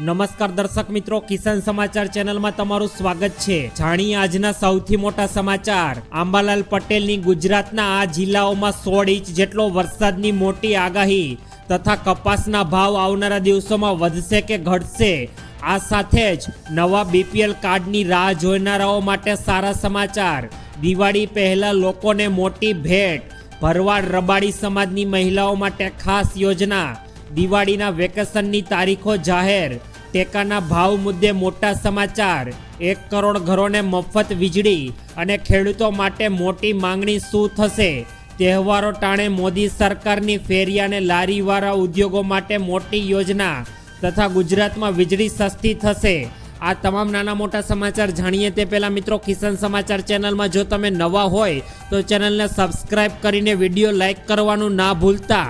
નમસ્કાર દર્શક મિત્રો, કિસાન સમાચાર ચેનલમાં તમારું સ્વાગત છે. જાણીએ આજના સૌથી મોટા સમાચાર. આંબાલાલ પટેલની ગુજરાતના આ જિલ્લાઓમાં સોળ ઇંચ જેટલો વરસાદની મોટી આગાહી તથા કપાસના ભાવ આવનારા દિવસોમાં વધશે કે ઘટશે? આ સાથે જ નવા બીપીએલ કાર્ડની રાહ જોનારાઓ માટે સારા સમાચાર. દિવાળી પહેલા લોકોને મોટી ભેટ. ભરવાડ રબાડી સમાજની મહિલાઓ માટે ખાસ યોજના. દિવાળીના વેકેશનની તારીખો જાહેર. ટેકાના ભાવ મુદ્દે મોટા સમાચાર. એક કરોડ ઘરોને મફત વીજળી અને ખેડૂતો માટે મોટી માંગણી શું થશે? તહેવારો ટાણે મોદી સરકારની ફેરિયાને લારીવાળા ઉદ્યોગો માટે મોટી યોજના તથા ગુજરાતમાં વીજળી સસ્તી થશે. આ તમામ નાના મોટા સમાચાર જાણીએ તે પહેલાં મિત્રો કિસાન સમાચાર ચેનલમાં જો તમે નવા હોય તો ચેનલને સબસ્ક્રાઇબ કરીને વીડિયો લાઇક કરવાનું ના ભૂલતા.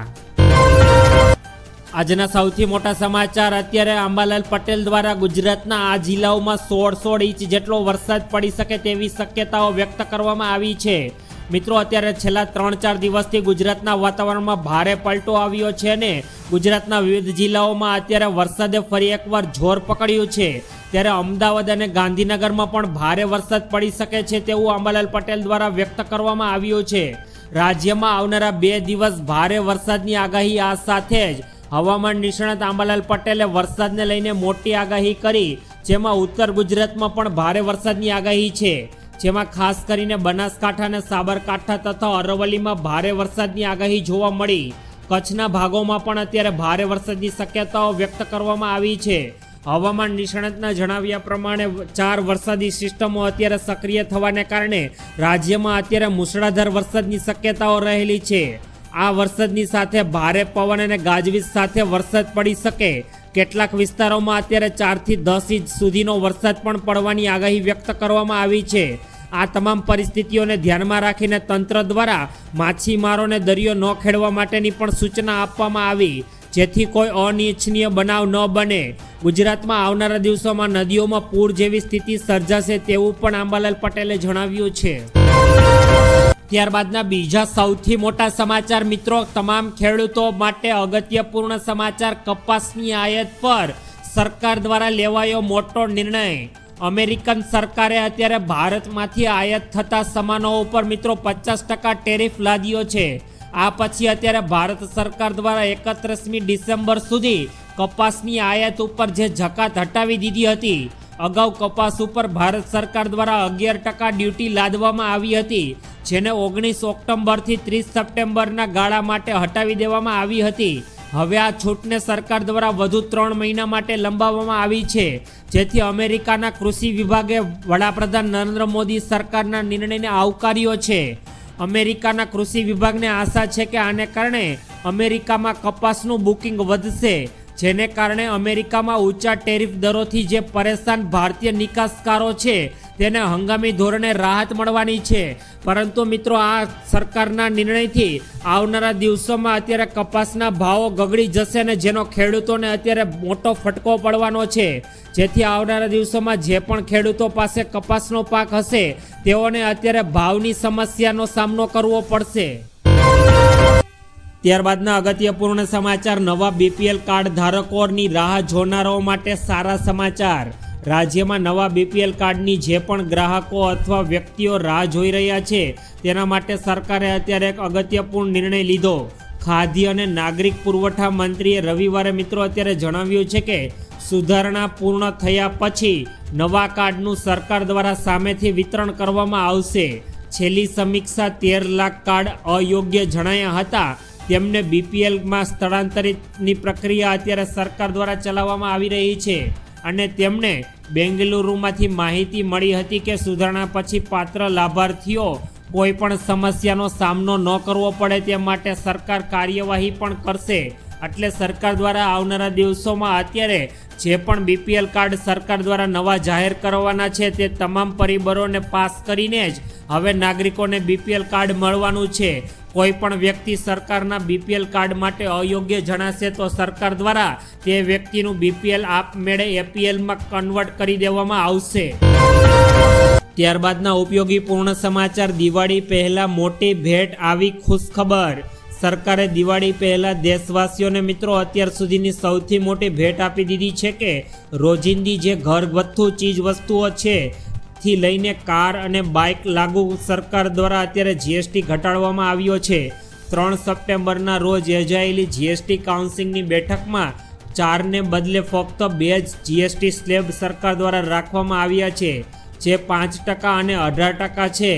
આજના સૌથી મોટા સમાચાર. અત્યારે આંબાલાલ પટેલ દ્વારા ગુજરાતના આ જિલ્લાઓમાં સોળ સોળ ઇંચ જેટલો વરસાદ પડી શકે તેવી શક્યતાઓ વ્યક્ત કરવામાં આવી છે. મિત્રો, અત્યારે છેલ્લા ત્રણ ચાર દિવસથી ગુજરાતના વાતાવરણમાં ભારે પલટો આવ્યો છે અને ગુજરાતના વિવિધ જિલ્લાઓમાં અત્યારે વરસાદે ફરી એકવાર જોર પકડ્યું છે. ત્યારે અમદાવાદ અને ગાંધીનગરમાં પણ ભારે વરસાદ પડી શકે છે તેવું આંબાલાલ પટેલ દ્વારા વ્યક્ત કરવામાં આવ્યું છે. રાજ્યમાં આવનારા બે દિવસ ભારે વરસાદની આગાહી આ સાથે જ હવામાન નિષ્ણાત આંબાલાલ પટેલે વરસાદને લઈને મોટી આગાહી કરી, જેમાં ઉત્તર ગુજરાતમાં પણ ભારે વરસાદની આગાહી છે. જેમાં ખાસ કરીને બનાસકાંઠા અને સાબરકાંઠા તથા અરવલ્લીમાં ભારે વરસાદની આગાહી જોવા મળી. કચ્છના ભાગોમાં પણ અત્યારે ભારે વરસાદની શક્યતાઓ વ્યક્ત કરવામાં આવી છે. હવામાન નિષ્ણાતના જણાવ્યા પ્રમાણે, ચાર વરસાદી સિસ્ટમો અત્યારે સક્રિય થવાને કારણે રાજ્યમાં અત્યારે મુસળાધાર વરસાદની શક્યતાઓ રહેલી છે. આ વરસાદની સાથે ભારે પવન અને ગાજવીજ સાથે વરસાદ પડી શકે. કેટલાક વિસ્તારોમાં અત્યારે ચારથી દસ ઇંચ સુધીનો વરસાદ પણ પડવાની આગાહી વ્યક્ત કરવામાં આવી છે. આ તમામ પરિસ્થિતિઓને ધ્યાનમાં રાખીને તંત્ર દ્વારા માછીમારોને દરિયો ન ખેડવા માટેની પણ સૂચના આપવામાં આવી, જેથી કોઈ અનિચ્છનીય બનાવ ન બને. ગુજરાતમાં આવનારા દિવસોમાં નદીઓમાં પૂર જેવી સ્થિતિ સર્જાશે તેવું પણ આંબાલાલ પટેલે જણાવ્યું છે. ત્યારબાદના બીજા સૌથી મોટા સમાચાર મિત્રો, તમામ ખેડૂતો માટે અગત્યપૂર્ણ સમાચાર કપાસની આયાત પર સરકાર દ્વારા લેવાયો મોટો નિર્ણય. અમેરિકન સરકારે અત્યારે ભારતમાંથી આયાત થતા સામાનો ઉપર મિત્રો પચાસ ટકા ટેરિફ લાદ્યો છે. આ પછી અત્યારે ભારત સરકાર દ્વારા એકત્રીસમી ડિસેમ્બર સુધી કપાસની આયાત ઉપર જે જકાત હટાવી દીધી હતી અગાઉ કપાસ ઉપર ભારત સરકાર દ્વારા અગિયાર ટકા ડ્યુટી લાદવામાં આવી હતી, જેને ઓગણીસ ઓક્ટોબરથી ત્રીસ સપ્ટેમ્બરના ગાળા માટે હટાવી દેવામાં આવી હતી. હવે આ છૂટને સરકાર દ્વારા વધુ ત્રણ મહિના માટે લંબાવવામાં આવી છે, જેથી અમેરિકાના કૃષિ વિભાગે વડાપ્રધાન નરેન્દ્ર મોદી સરકારના નિર્ણયને આવકાર્યો છે. અમેરિકાના કૃષિ વિભાગને આશા છે કે આને કારણે અમેરિકામાં કપાસનું બુકિંગ વધશે જેને કારણે અમેરિકામાં ઊંચા ટેરિફ દરોથી જે પરેશાન ભારતીય નિકાસકારો છે, તેને હંગામી ધોરણે રાહત મળવાની છે. પરંતુ મિત્રો, આ સરકારના નિર્ણયથી આવનારા દિવસોમાં અત્યારે કપાસના ભાવો ગગડી જશે ને જેનો ખેડૂતોને અત્યારે મોટો ફટકો પડવાનો છે. જેથી આવનારા દિવસોમાં જે પણ ખેડૂતો પાસે કપાસનો પાક હશે, તેઓને અત્યારે ભાવની સમસ્યાનો સામનો કરવો પડશે. ત્યારબાદના અગત્યપૂર્ણ સમાચાર, નવા બીપીએલ કાર્ડ ધારકોની રાહ જોનારાઓ માટે સારા સમાચાર. રાજ્યમાં નવા બીપીએલ કાર્ડની જે પણ ગ્રાહકો અથવા વ્યક્તિઓ રાહ જોઈ રહ્યા છે, તેના માટે સરકારે અત્યારે એક અગત્યપૂર્ણ નિર્ણય લીધો. ખાદ્ય અને નાગરિક પુરવઠા મંત્રીએ રવિવારે મિત્રો અત્યારે જણાવ્યું છે કે, સુધારણા પૂર્ણ થયા પછી નવા કાર્ડનું સરકાર દ્વારા સામેથી વિતરણ કરવામાં આવશે. છેલ્લી સમીક્ષા તેર લાખ કાર્ડ અયોગ્ય જણાયા હતા. તેમને બીપીએલમાં સ્થળાંતરિતની પ્રક્રિયા અત્યારે સરકાર દ્વારા ચલાવવામાં આવી રહી છે. અને તેમને બેંગલુરુમાંથી માહિતી મળી હતી કે સુધારણા પછી પાત્ર લાભાર્થીઓ કોઈ પણ સમસ્યાનો સામનો ન કરવો પડે તે માટે સરકાર કાર્યવાહી પણ કરશે. એટલે સરકાર દ્વારા આવનારા દિવસોમાં અત્યારે જે પણ બીપીએલ કાર્ડ સરકાર દ્વારા નવા જાહેર કરવાના છે તે તમામ પરિબળોને પાસ કરીને જ હવે નાગરિકોને બીપીએલ કાર્ડ મળવાનું છે. કોઈ પણ વ્યક્તિ સરકારના બીપીએલ કાર્ડ માટે અયોગ્ય જણાશે તો સરકાર દ્વારા તે વ્યક્તિનું બીપીએલ આપમેળે એપીએલમાં કન્વર્ટ કરી દેવામાં આવશે. ત્યારબાદના ઉપયોગી પૂર્ણ સમાચાર. દિવાળી પહેલા મોટી ભેટ આવી ખુશખબર. સરકારે દિવાળી પહેલા દેશવાસીઓને મિત્રો અત્યાર સુધીની સૌથી મોટી ભેટ આપી દીધી છે કે રોજિંદી જે ઘરગથ્થુ ચીજ વસ્તુઓ છે થી લઈને કાર અને બાઇક લાગુ સરકાર દ્વારા અત્યારે જીએસટી ઘટાડવામાં આવ્યો છે. ત્રણ સપ્ટેમ્બરના રોજ યોજાયેલી જીએસટી કાઉન્સિલની બેઠકમાં ચારને બદલે ફક્ત બે જ જીએસટી સ્લેબ સરકાર દ્વારા રાખવામાં આવ્યા છે, જે પાંચ ટકા અને અઢાર ટકા છે.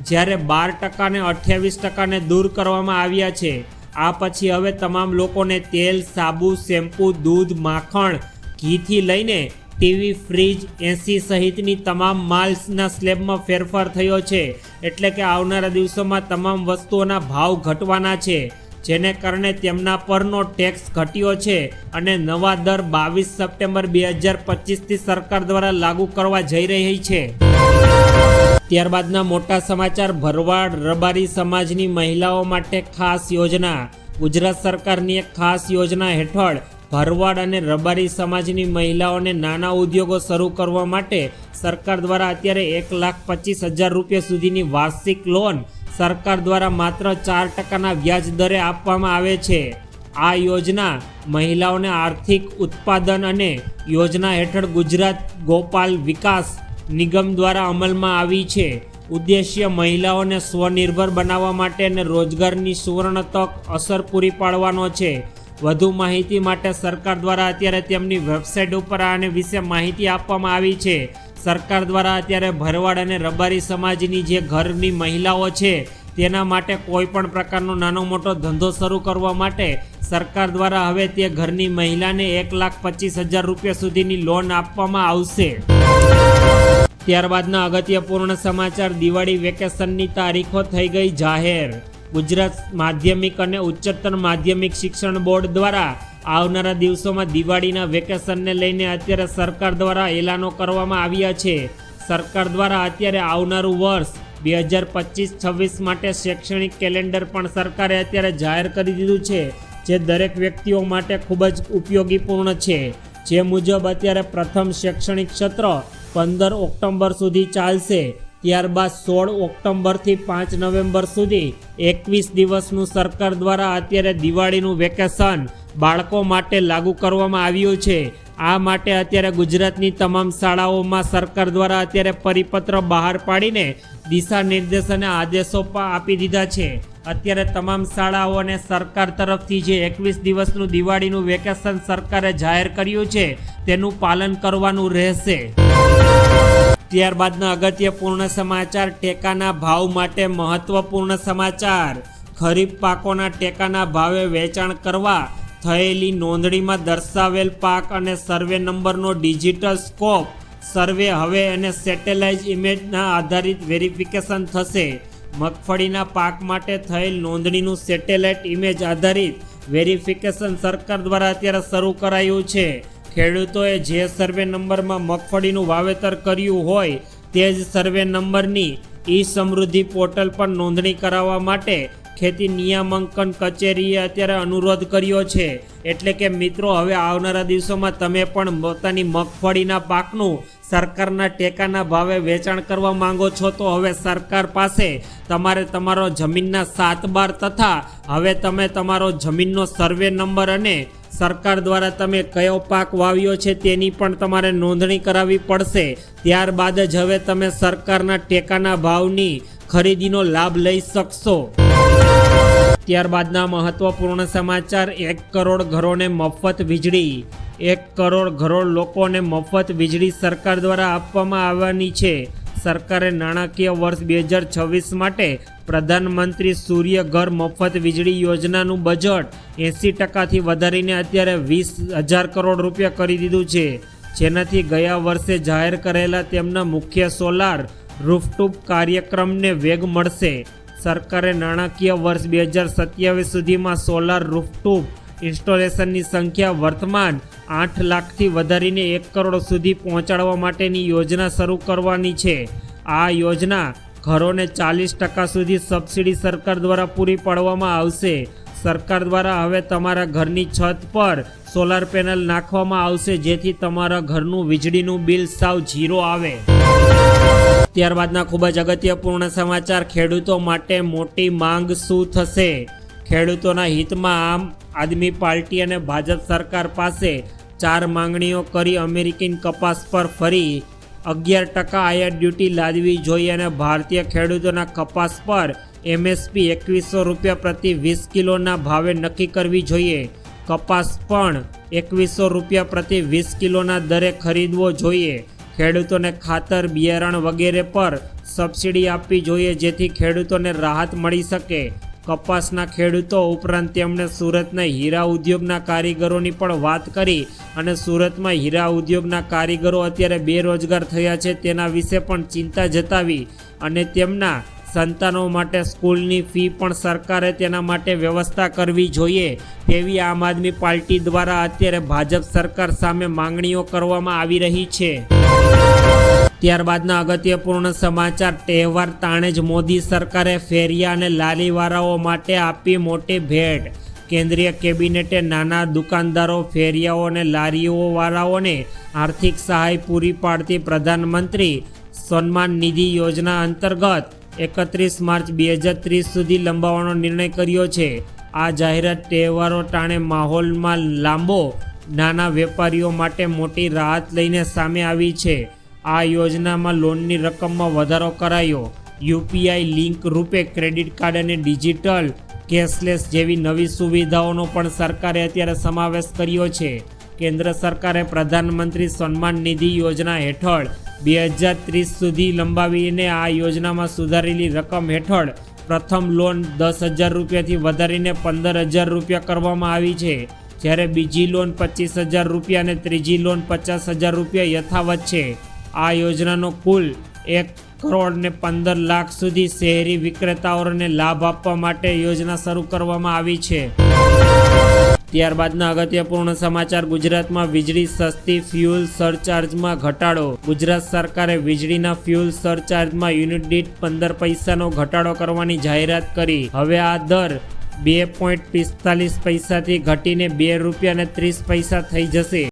જ્યારે બાર ટકા અને અઠ્યાવીસ ટકાને દૂર કરવામાં આવ્યા છે. આ પછી હવે તમામ લોકોને તેલ, સાબુ, શેમ્પૂ, દૂધ, માખણ, ઘીથી લઈને ટીવી, ફ્રીજ, એસી સહિતની તમામ માલ્સના સ્લેબમાં ફેરફાર થયો છે. એટલે કે આવનારા દિવસોમાં તમામ વસ્તુઓના ભાવ ઘટવાના છે, જેને કારણે તેમના પરનો ટેક્સ ઘટ્યો છે અને નવા દર બાવીસ સપ્ટેમ્બર બે હજાર પચીસથી સરકાર દ્વારા લાગુ કરવા જઈ રહી છે. ત્યારબાદના મોટા સમાચાર, ભરવાડ રબારી સમાજની મહિલાઓ માટે ખાસ યોજના. ગુજરાત સરકારની એક ખાસ યોજના હેઠળ ભરવાડ અને રબારી સમાજની મહિલાઓને નાના ઉદ્યોગો શરૂ કરવા માટે સરકાર દ્વારા અત્યારે એક લાખ પચીસ હજાર રૂપિયા સુધીની વાર્ષિક લોન સરકાર દ્વારા માત્ર ચાર ટકાના વ્યાજ દરે આપવામાં આવે છે. આ યોજના મહિલાઓને આર્થિક ઉત્પાદન અને યોજના હેઠળ ગુજરાત ગોપાલ વિકાસ નિગમ દ્વારા અમલમાં આવી છે. ઉદ્દેશ્ય મહિલાઓને સ્વનિર્ભર બનાવવા માટે અને રોજગારની સુવર્ણ તક અસર પૂરી પાડવાનો છે. વધુ માહિતી માટે સરકાર દ્વારા અત્યારે તેમની વેબસાઇટ ઉપર આને વિશે માહિતી આપવામાં આવી છે. સરકાર દ્વારા અત્યારે ભરવાડ અને રબારી સમાજની જે ઘરની મહિલાઓ છે, તેના માટે કોઈ પણ પ્રકારનો નાનો મોટો ધંધો શરૂ કરવા માટે સરકાર દ્વારા હવે તે ઘરની મહિલાને એક લાખ પચીસ હજાર રૂપિયા સુધીની લોન આપવામાં આવશે. ત્યારબાદના અગત્યપૂર્ણ સમાચાર, દિવાળી વેકેશનની તારીખો થઈ ગઈ જાહેર. ગુજરાત માધ્યમિક અને ઉચ્ચતર માધ્યમિક શિક્ષણ બોર્ડ દ્વારા આવનારા દિવસોમાં દિવાળીના વેકેશનને લઈને અત્યારે સરકાર દ્વારા એલાનો કરવામાં આવ્યા છે. સરકાર દ્વારા અત્યારે આવનારું વર્ષ બે હજાર પચીસ છવ્વીસ માટે શૈક્ષણિક કેલેન્ડર પણ સરકારે અત્યારે જાહેર કરી દીધું છે, જે દરેક વ્યક્તિઓ માટે ખૂબ જ ઉપયોગીપૂર્ણ છે. જે મુજબ અત્યારે પ્રથમ શૈક્ષણિક સત્ર પંદર ઓક્ટોબર સુધી ચાલશે. ત્યારબાદ સોળ ઓક્ટોબરથી પાંચ નવેમ્બર સુધી એકવીસ દિવસનું સરકાર દ્વારા અત્યારે દિવાળીનું વેકેશન બાળકો માટે લાગુ કરવામાં આવ્યું છે. આ માટે અત્યારે ગુજરાતની તમામ શાળાઓમાં સરકાર દ્વારા અત્યારે પરિપત્ર બહાર પાડીને દિશા નિર્દેશ અને આદેશો પણ આપી દીધા છે. અત્યારે તમામ શાળાઓને સરકાર તરફથી જે એકવીસ દિવસનું દિવાળીનું વેકેશન સરકારે જાહેર કર્યું છે, તેનું પાલન કરવાનું રહેશે. ત્યારબાદના અગત્યપૂર્ણ સમાચાર, ટેકાના ભાવ માટે મહત્વપૂર્ણ સમાચાર. ખરીફ પાકોના ટેકાના ભાવે વેચાણ કરવા થયેલી નોંધણીમાં દર્શાવેલ પાક અને સર્વે નંબરનો ડિજિટલ સ્કોપ. સર્વે હવે અને સેટેલાઇટ ઇમેજના આધારિત વેરિફિકેશન થશે. મગફળીના પાક માટે થયેલ નોંધણીનું સેટેલાઇટ ઇમેજ આધારિત વેરિફિકેશન સરકાર દ્વારા અત્યારે શરૂ કરાયું છે. ખેડૂતોએ જે સર્વે નંબરમાં મગફળીનું વાવેતર કર્યું હોય તે જ સર્વે નંબરની ઈ સમૃદ્ધિ પોર્ટલ પર નોંધણી કરાવવા માટે ખેતી નિયામંકન કચેરીએ અત્યારે અનુરોધ કર્યો છે. એટલે કે મિત્રો, હવે આવનારા દિવસોમાં તમે પણ પોતાની મગફળીના પાકનું સરકારના ટેકાના ભાવે વેચાણ કરવા માંગો છો, તો હવે સરકાર પાસે તમારે તમારો જમીનના સાત બાર તથા હવે તમે તમારો જમીનનો સર્વે નંબર અને સરકાર દ્વારા તમે કયો પાક વાવ્યો છે તેની પણ તમારે નોંધણી કરાવવી પડશે. ત્યારબાદ જ હવે તમે સરકારના ટેકાના ભાવની ખરીદીનો લાભ લઈ શકશો. ત્યારબાદના મહત્વપૂર્ણ સમાચાર, એક કરોડ ઘરોને મફત વીજળી. એક કરોડ ઘરોડ લોકોને મફત વીજળી સરકાર દ્વારા આપવામાં આવવાની છે. સરકારે નાણાકીય વર્ષ બે હજાર છવ્વીસ માટે પ્રધાનમંત્રી સૂર્ય ઘર મફત વીજળી યોજનાનું બજેટ એંસી ટકાથી વધારીને અત્યારે વીસ હજાર કરોડ રૂપિયા કરી દીધું છે. જેનાથી ગયા વર્ષે જાહેર કરેલા તેમના મુખ્ય સોલાર રૂફટૂપ કાર્યક્રમને વેગ મળશે. સરકારે નાણાકીય વર્ષ બે હજાર સત્યાવીસ સુધીમાં સોલાર રૂફટૂપ ઇન્સ્ટોલેશનની સંખ્યા વર્તમાન આઠ લાખથી વધારીને એક કરોડ સુધી પહોંચાડવા માટેની યોજના શરૂ કરવાની છે. આ યોજના ઘરોને ચાલીસ ટકા સુધી સબસિડી સરકાર દ્વારા પૂરી પાડવામાં આવશે. સરકાર દ્વારા હવે તમારા ઘરની છત પર સોલાર પેનલ નાખવામાં આવશે, જેથી તમારા ઘરનું વીજળીનું બિલ સાવ ઝીરો આવે. ત્યારબાદના ખૂબ જ અગત્યપૂર્ણ સમાચાર, ખેડૂતો માટે મોટી માંગ શું થશે? ખેડૂતોના હિતમાં આમ આદમી પાર્ટી અને ભાજપ સરકાર પાસે ચાર માંગણીઓ કરી અમેરિકન કપાસ પર ફરી અગિયાર ટકા આયાત ડ્યુટી લાદવી જોઈએ અને ભારતીય ખેડૂતોના કપાસ પર એમએસપી એકવીસો રૂપિયા પ્રતિ વીસ કિલોના ભાવે નક્કી કરવી જોઈએ. કપાસ પણ એકવીસો રૂપિયા પ્રતિ વીસ કિલોના દરે ખરીદવો જોઈએ. ખેડૂતોને ખાતર, બિયારણ વગેરે પર સબસિડી આપવી જોઈએ જેથી ખેડૂતોને રાહત મળી શકે. કપાસના ખેડૂતો ઉપરાંત તેમણે સુરતના હીરા ઉદ્યોગના કારીગરોની પણ વાત કરી અને સુરતમાં હીરા ઉદ્યોગના કારીગરો અત્યારે બેરોજગાર થયા છે તેના વિશે પણ ચિંતા જતાવી અને તેમના સંતાનો માટે સ્કૂલની ફી પણ સરકારે તેના માટે વ્યવસ્થા કરવી જોઈએ તેવી આમ આદમી પાર્ટી દ્વારા અત્યારે ભાજપ સરકાર સામે માંગણીઓ કરવામાં આવી રહી છે. ત્યારબાદના અગત્યપૂર્ણ સમાચાર. તહેવાર તાણે જ મોદી સરકારે ફેરિયા અને લાલીવાળાઓ માટે આપી મોટી ભેટ. કેન્દ્રીય કેબિનેટે નાના દુકાનદારો, ફેરિયાઓ અને લારીઓવાળાઓને આર્થિક સહાય પૂરી પાડતી પ્રધાનમંત્રી સન્માન નિધિ યોજના અંતર્ગત એકત્રીસ માર્ચ બે હજાર ત્રીસ સુધી લંબાવવાનો નિર્ણય કર્યો છે. આ જાહેરાત તહેવારો ટાણે માહોલમાં લાંબો, નાના વેપારીઓ માટે મોટી રાહત લઈને સામે આવી છે. આ યોજનામાં લોનની રકમમાં વધારો કરાયો. UPI link RuPay credit card અને ડિજિટલ કેશલેસ જેવી નવી સુવિધાઓનો પણ સરકારે અત્યારે સમાવેશ કર્યો છે. કેન્દ્ર સરકારે પ્રધાનમંત્રી સન્માન નિધિ યોજના હેઠળ બે હજાર ત્રીસ સુધી લંબાવીને આ યોજનામાં સુધારેલી રકમ હેઠળ પ્રથમ લોન દસ હજાર રૂપિયાથી વધારીને પંદર હજાર રૂપિયા કરવામાં આવી છે. જ્યારે બીજી લોન પચીસ હજાર રૂપિયા અને ત્રીજી લોન પચાસ હજાર રૂપિયા યથાવત છે. આ યોજનાનો કુલ એક કરોડ ને પંદર લાખ સુધી શહેરી વિક્રેતાઓને લાભ આપવા માટે યોજના શરૂ કરવામાં આવી છે. ત્યારબાદના અગત્યપૂર્ણ સમાચાર ગુજરાતમાં વીજળી સસ્તી, ફ્યુલ સરચાર્જમાં ઘટાડો. ગુજરાત સરકારે વીજળીના ફ્યુલ સરચાર્જમાં યુનિટ દીઠ પંદર પૈસાનો ઘટાડો કરવાની જાહેરાત કરી. હવે આ દર બે પોઈન્ટ પિસ્તાલીસ પૈસાથી ઘટીને બે રૂપિયા અને ત્રીસ પૈસા થઈ જશે.